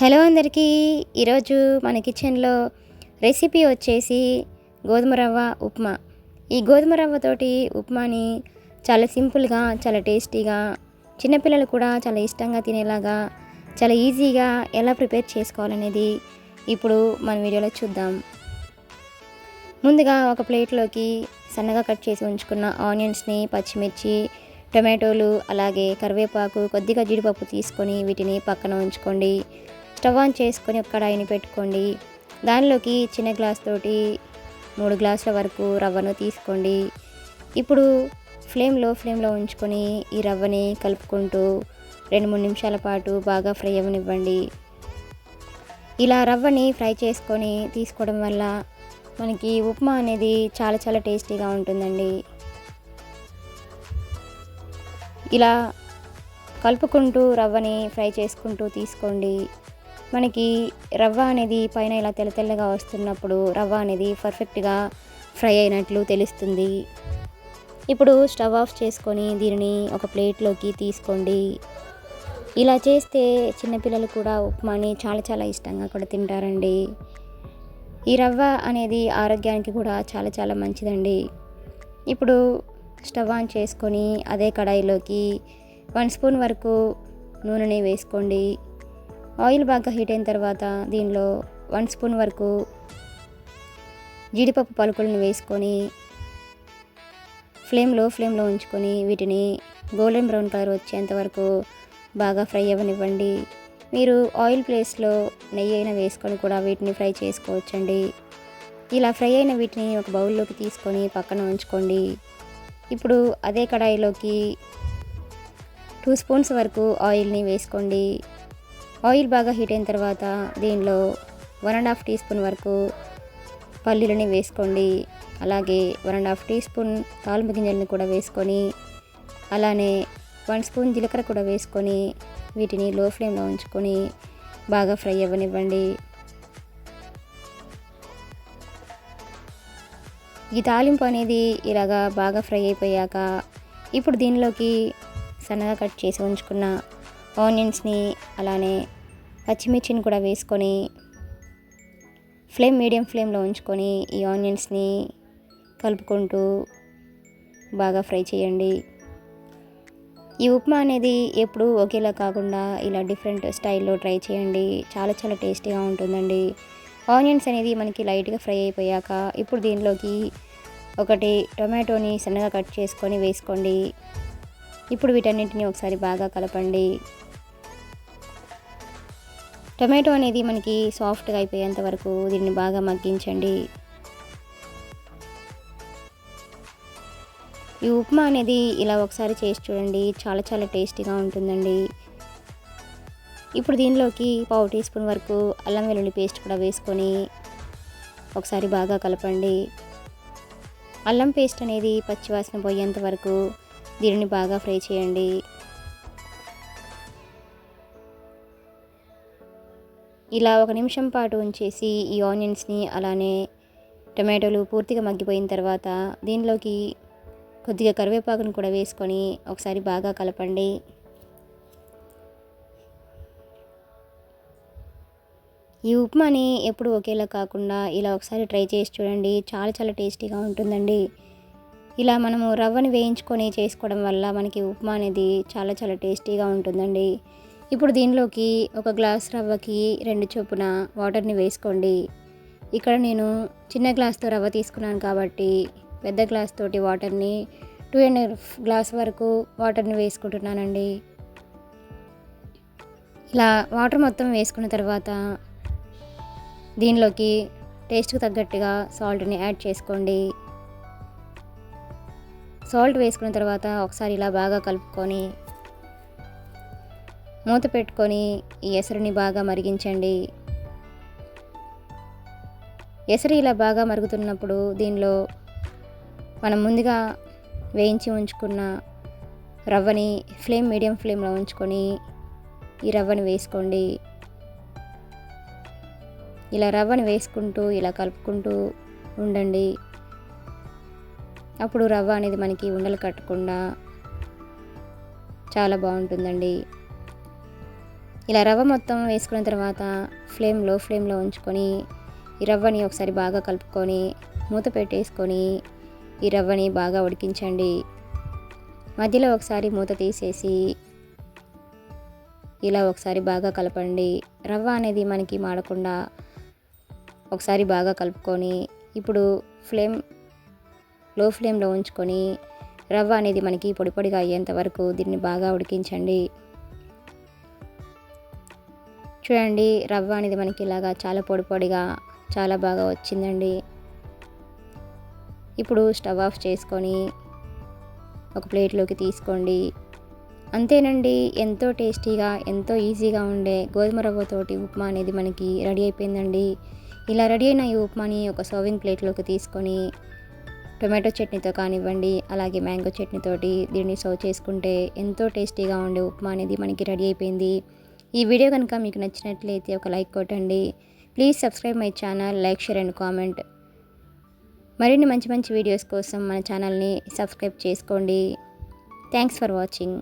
Hello అందరికీ. ఈరోజు మన కిచెన్లో రెసిపీ వచ్చేసి గోధుమ రవ్వ ఉప్మా. ఈ గోధుమ రవ్వతోటి ఉప్మాని చాలా సింపుల్గా చాలా టేస్టీగా చిన్నపిల్లలు కూడా చాలా ఇష్టంగా తినేలాగా చాలా ఈజీగా ఎలా ప్రిపేర్ చేసుకోవాలనేది ఇప్పుడు మన వీడియోలో చూద్దాం. ముందుగా ఒక ప్లేట్లోకి సన్నగా కట్ చేసి ఉంచుకున్న ఆనియన్స్ని పచ్చిమిర్చి టొమాటోలు అలాగే కరివేపాకు కొద్దిగా జీడిపప్పు తీసుకొని వీటిని పక్కన ఉంచుకోండి. స్టవ్ ఆన్ చేసుకొని ఒక కడాయిని పెట్టుకోండి. దానిలోకి చిన్న గ్లాస్ తోటి మూడు గ్లాసుల వరకు రవ్వను తీసుకోండి. ఇప్పుడు ఫ్లేమ్లో ఫ్లేమ్లో ఉంచుకొని ఈ రవ్వని కలుపుకుంటూ రెండు మూడు నిమిషాల పాటు బాగా ఫ్రై అవ్వనివ్వండి. ఇలా రవ్వని ఫ్రై చేసుకొని తీసుకోవడం వల్ల మనకి ఉప్మా అనేది చాలా చాలా టేస్టీగా ఉంటుందండి. ఇలా కలుపుకుంటూ రవ్వని ఫ్రై చేసుకుంటూ తీసుకోండి. మనకి రవ్వ అనేది పైన ఇలా తెల్ల తెల్లగా వస్తున్నప్పుడు రవ్వ అనేది పర్ఫెక్ట్గా ఫ్రై అయినట్లు తెలుస్తుంది. ఇప్పుడు స్టవ్ ఆఫ్ చేసుకొని దీనిని ఒక ప్లేట్లోకి తీసుకోండి. ఇలా చేస్తే చిన్నపిల్లలు కూడా ఉప్మాని చాలా చాలా ఇష్టంగా కూడా తింటారండి. ఈ రవ్వ అనేది ఆరోగ్యానికి కూడా చాలా చాలా మంచిదండి. ఇప్పుడు స్టవ్ ఆన్ చేసుకొని అదే కడాయిలోకి వన్ స్పూన్ వరకు నూనెని వేసుకోండి. ఆయిల్ బాగా హీట్ అయిన తర్వాత దీనిలో వన్ స్పూన్ వరకు జీడిపప్పు పలుకులను వేసుకొని ఫ్లేమ్లో ఫ్లేమ్లో ఉంచుకొని వీటిని గోల్డెన్ బ్రౌన్ కలర్ వచ్చేంత వరకు బాగా ఫ్రై అవ్వనివ్వండి. మీరు ఆయిల్ ప్లేస్లో నెయ్యి అయినా వేసుకొని కూడా వీటిని ఫ్రై చేసుకోవచ్చండి. ఇలా ఫ్రై అయిన వీటిని ఒక బౌల్లోకి తీసుకొని పక్కన ఉంచుకోండి. ఇప్పుడు అదే కడాయిలోకి టూ స్పూన్స్ వరకు ఆయిల్ని వేసుకోండి. ఆయిల్ బాగా హీట్ అయిన తర్వాత దీనిలో one and half teaspoon వరకు పల్లీలని వేసుకోండి. అలాగే one and half teaspoon తాలింపు గింజలను కూడా వేసుకొని అలానే వన్ స్పూన్ జీలకర్ర కూడా వేసుకొని వీటిని లో ఫ్లేమ్లో ఉంచుకొని బాగా ఫ్రై అవ్వనివ్వండి. ఈ తాలింపు అనేది ఇలాగా బాగా ఫ్రై అయిపోయాక ఇప్పుడు దీనిలోకి సన్నగా కట్ చేసి ఉంచుకున్న ఆనియన్స్ని అలానే పచ్చిమిర్చిని కూడా వేసుకొని ఫ్లేమ్ మీడియం ఫ్లేమ్లో ఉంచుకొని ఈ ఆనియన్స్ని కలుపుకుంటూ బాగా ఫ్రై చేయండి. ఈ ఉప్మా అనేది ఎప్పుడు ఒకేలా కాకుండా ఇలా డిఫరెంట్ స్టైల్లో ట్రై చేయండి. చాలా చాలా టేస్టీగా ఉంటుందండి. ఆనియన్స్ అనేది మనకి లైట్గా ఫ్రై అయిపోయాక ఇప్పుడు దీనిలోకి ఒకటి టొమాటోని సన్నగా కట్ చేసుకొని వేసుకోండి. ఇప్పుడు వీటన్నింటిని ఒకసారి బాగా కలపండి. టొమాటో అనేది మనకి సాఫ్ట్గా అయిపోయేంత వరకు దీన్ని బాగా మగ్గించండి. ఈ ఉప్మా అనేది ఇలా ఒకసారి చేసి చూడండి చాలా చాలా టేస్టీగా ఉంటుందండి. ఇప్పుడు దీనిలోకి పావు టీ స్పూన్ వరకు అల్లం వెల్లుల్లి పేస్ట్ కూడా వేసుకొని ఒకసారి బాగా కలపండి. అల్లం పేస్ట్ అనేది పచ్చివాసన పోయేంత వరకు దీనిని బాగా ఫ్రై చేయండి. ఇలా ఒక నిమిషం పాటు ఉంచేసి ఈ ఆనియన్స్ని అలానే టమాటోలు పూర్తిగా మగ్గిపోయిన తర్వాత దీనిలోకి కొద్దిగా కరివేపాకును కూడా వేసుకొని ఒకసారి బాగా కలపండి. ఈ ఉప్మాని ఎప్పుడు ఒకేలా కాకుండా ఇలా ఒకసారి ట్రై చేసి చూడండి చాలా చాలా టేస్టీగా ఉంటుందండి. ఇలా మనము రవ్వని వేయించుకొని చేసుకోవడం వల్ల మనకి ఉప్మా అనేది చాలా చాలా టేస్టీగా ఉంటుందండి. ఇప్పుడు దీనిలోకి ఒక గ్లాస్ రవ్వకి రెండు చొప్పున వాటర్ని వేసుకోండి. ఇక్కడ నేను చిన్న గ్లాస్తో రవ్వ తీసుకున్నాను కాబట్టి పెద్ద గ్లాస్ తోటి వాటర్ని టూ అండ్ హాఫ్ గ్లాస్ వరకు వాటర్ని వేసుకుంటున్నానండి. ఇలా వాటర్ మొత్తం వేసుకున్న తర్వాత దీనిలోకి టేస్ట్కి తగ్గట్టుగా సాల్ట్ని యాడ్ చేసుకోండి. సాల్ట్ వేసుకున్న తర్వాత ఒకసారి ఇలా బాగా కలుపుకొని మూత పెట్టుకొని ఈ ఎసరుని బాగా మరిగించండి. ఎసరు ఇలా బాగా మరుగుతున్నప్పుడు దీనిలో మనం ముందుగా వేయించి ఉంచుకున్న రవ్వని ఫ్లేమ్ మీడియం ఫ్లేమ్లో ఉంచుకొని ఈ రవ్వని వేసుకోండి. ఇలా రవ్వని వేసుకుంటూ ఇలా కలుపుకుంటూ ఉండండి. అప్పుడు రవ్వ అనేది మనకి ఉండలు కట్టకుండా చాలా బాగుంటుందండి. ఇలా రవ్వ మొత్తం వేసుకున్న తర్వాత ఫ్లేమ్లో ఫ్లేమ్లో ఉంచుకొని ఈ రవ్వని ఒకసారి బాగా కలుపుకొని మూత పెట్టేసుకొని ఈ రవ్వని బాగా ఉడికించండి. మధ్యలో ఒకసారి మూత తీసేసి ఇలా ఒకసారి బాగా కలపండి. రవ్వ అనేది మనకి మాడకుండా ఒకసారి బాగా కలుపుకొని ఇప్పుడు ఫ్లేమ్లో ఫ్లేమ్లో ఉంచుకొని రవ్వ అనేది మనకి పొడి పొడిగా అయ్యేంత వరకు దీన్ని బాగా ఉడికించండి. చూడండి రవ్వ అనేది మనకి ఇలాగా చాలా పొడి పొడిగా చాలా బాగా వచ్చిందండి. ఇప్పుడు స్టవ్ ఆఫ్ చేసుకొని ఒక ప్లేట్లోకి తీసుకోండి. అంతేనండి ఎంతో టేస్టీగా ఎంతో ఈజీగా ఉండే గోధుమ రవ్వతోటి ఉప్మా అనేది మనకి రెడీ అయిపోయిందండి. ఇలా రెడీ అయిన ఈ ఉప్మాని ఒక సర్వింగ్ ప్లేట్లోకి తీసుకొని టొమాటో చట్నీతో కానివ్వండి అలాగే మ్యాంగో చట్నీతోటి దీన్ని సర్వ్ చేసుకుంటే ఎంతో టేస్టీగా ఉండే ఉప్మా అనేది మనకి రెడీ అయిపోయింది. ఈ వీడియో కనుక మీకు నచ్చినట్లయితే ఒక లైక్ కొట్టండి. Please subscribe my channel like share and comment మరిన్ని మంచి మంచి వీడియోస్ కోసం మన ఛానల్ని సబ్స్క్రైబ్ చేసుకోండి. Thanks for watching